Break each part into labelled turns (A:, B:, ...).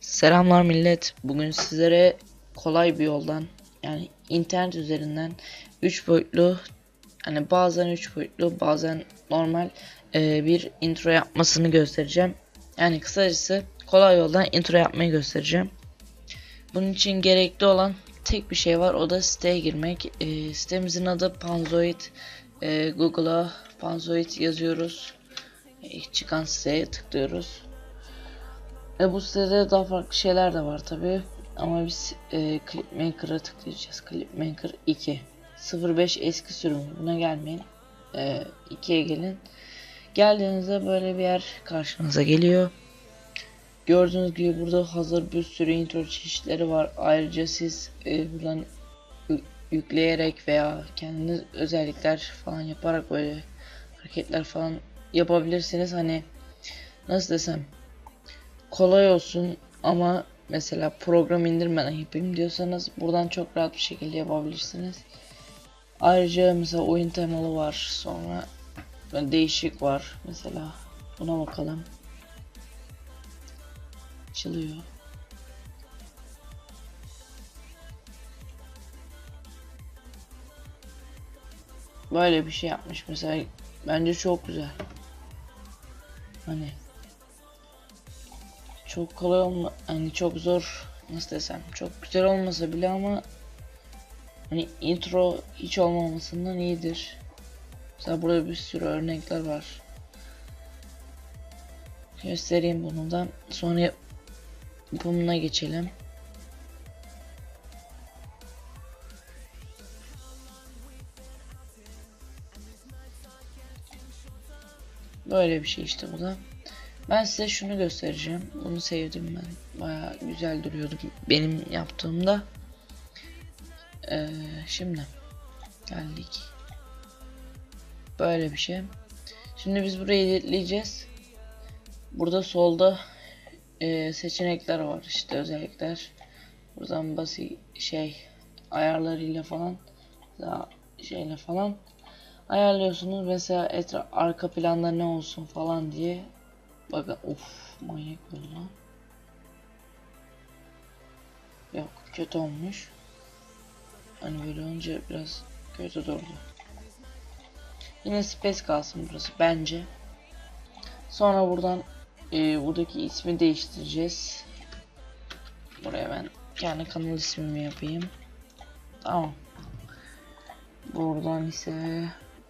A: Selamlar millet. Bugün sizlere kolay bir yoldan yani internet üzerinden 3 boyutlu hani bazen 3 boyutlu bazen normal e, bir intro yapmasını göstereceğim. Yani kısacası kolay yoldan intro yapmayı göstereceğim. Bunun için gerekli olan tek bir şey var o da siteye girmek. E, sitemizin adı Panzoid. E, Google'a Panzoid yazıyoruz. İlk çıkan siteye tıklıyoruz. E bu sitede daha farklı şeyler de var tabi. Ama biz e, Clipmaker'a tıklayacağız. Clipmaker 2. 05 eski sürüm. Buna gelmeyin. E, 2'ye gelin. Geldiğinizde böyle bir yer karşınıza geliyor. Gördüğünüz gibi burada hazır bir sürü intro çeşitleri var. Ayrıca siz e, buradan yü- yükleyerek veya kendiniz özellikler falan yaparak böyle hareketler falan yapabilirsiniz. Hani nasıl desem kolay olsun ama mesela program indirmeden yapayım diyorsanız buradan çok rahat bir şekilde yapabilirsiniz. Ayrıca mesela oyun temalı var. Sonra değişik var. Mesela buna bakalım. Açılıyor. Böyle bir şey yapmış mesela. Bence çok güzel. Hani çok kolay olma hani çok zor nasıl desem çok güzel olmasa bile ama hani intro hiç olmamasından iyidir. Mesela burada bir sürü örnekler var. Göstereyim bunu da. Sonra yapımına geçelim. Böyle bir şey işte bu da. Ben size şunu göstereceğim. Bunu sevdim ben. Baya güzel duruyordu benim yaptığımda. Ee, şimdi geldik. Böyle bir şey. Şimdi biz burayı editleyeceğiz. Burada solda e, seçenekler var işte özellikler. Buradan basit şey ayarlarıyla falan daha şeyle falan ayarlıyorsunuz. Mesela etraf arka planda ne olsun falan diye Bakın of manyak oldu. Yok kötü olmuş. Hani böyle olunca biraz kötü durdu. Yine space kalsın burası bence. Sonra buradan e, buradaki ismi değiştireceğiz. Buraya ben kendi kanal ismimi yapayım. Tamam. Buradan ise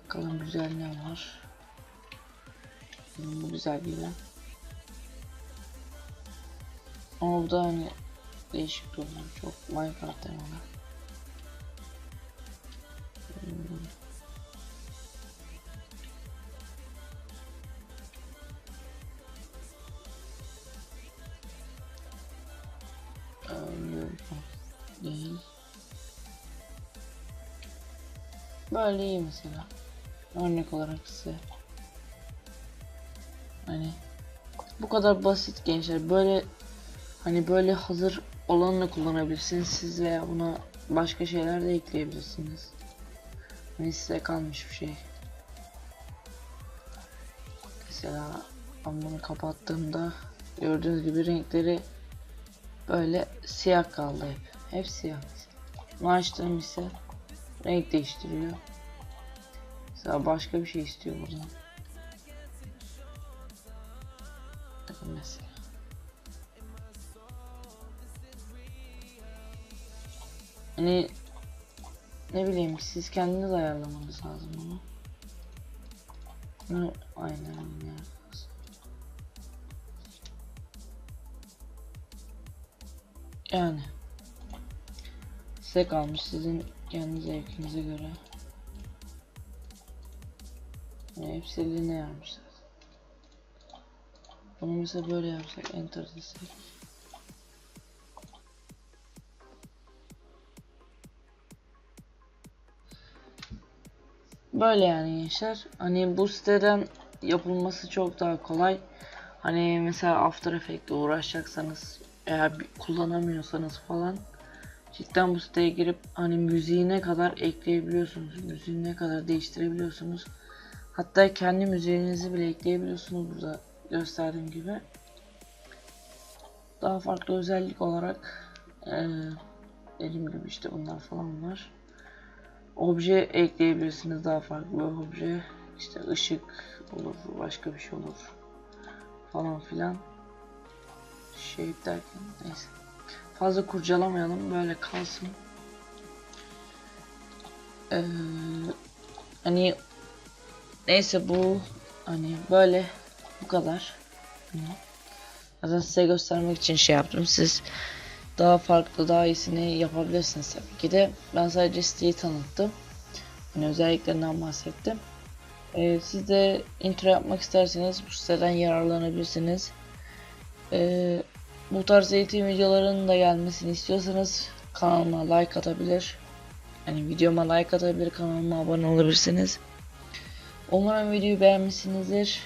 A: bakalım güzel ne var. Hmm, Bu güzel ilan. Ama bu da hani değişik duruyor. Çok Minecraft temalı. Böyle iyi mesela. Örnek olarak size. Hani bu kadar basit gençler. Böyle hani böyle hazır olanını kullanabilirsiniz siz veya buna başka şeyler de ekleyebilirsiniz. Hani size kalmış bir şey. Mesela ben bunu kapattığımda gördüğünüz gibi renkleri böyle siyah kaldı hep. Hep siyah. Bunu açtığım ise renk değiştiriyor. Mesela başka bir şey istiyor buradan. Mesela. Hani ne bileyim siz kendiniz ayarlamanız lazım bunu. Bunu aynen yaparsın. Yani size kalmış sizin kendi zevkinize göre. Yani hepsi ne yapmışlar. Bunu mesela böyle yapsak enter desek. Böyle yani gençler. Hani bu siteden yapılması çok daha kolay. Hani mesela After Effects'le uğraşacaksanız eğer kullanamıyorsanız falan Cidden bu siteye girip hani müziğine kadar ekleyebiliyorsunuz. Müziğine kadar değiştirebiliyorsunuz. Hatta kendi müziğinizi bile ekleyebiliyorsunuz burada gösterdiğim gibi. Daha farklı özellik olarak eee dediğim gibi işte bunlar falan var. Obje ekleyebilirsiniz daha farklı obje. İşte ışık olur, başka bir şey olur falan filan. Şey derken neyse. Fazla kurcalamayalım böyle kalsın. Ee, hani neyse bu hani böyle bu kadar. Hani, Zaten size göstermek için şey yaptım. Siz daha farklı daha iyisini yapabilirsiniz tabii ki de. Ben sadece siteyi tanıttım. Hani özelliklerinden bahsettim. Ee, siz de intro yapmak isterseniz bu siteden yararlanabilirsiniz. Ee, bu tarz eğitim videolarının da gelmesini istiyorsanız kanalıma like atabilir. Yani videoma like atabilir, kanalıma abone olabilirsiniz. Umarım videoyu beğenmişsinizdir.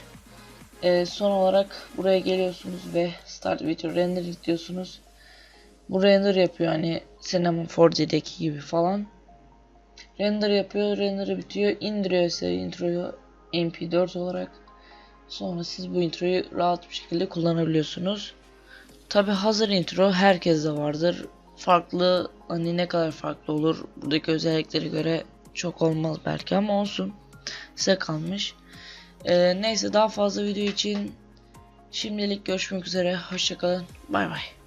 A: Ee, son olarak buraya geliyorsunuz ve Start Video Render diyorsunuz. Bu render yapıyor hani Cinema 4D'deki gibi falan. Render yapıyor, render'ı bitiyor, indiriyor size introyu MP4 olarak. Sonra siz bu introyu rahat bir şekilde kullanabiliyorsunuz. Tabi hazır intro herkeste vardır. Farklı hani ne kadar farklı olur buradaki özelliklere göre çok olmaz belki ama olsun. Size kalmış. Ee, neyse daha fazla video için şimdilik görüşmek üzere. Hoşçakalın. Bay bay.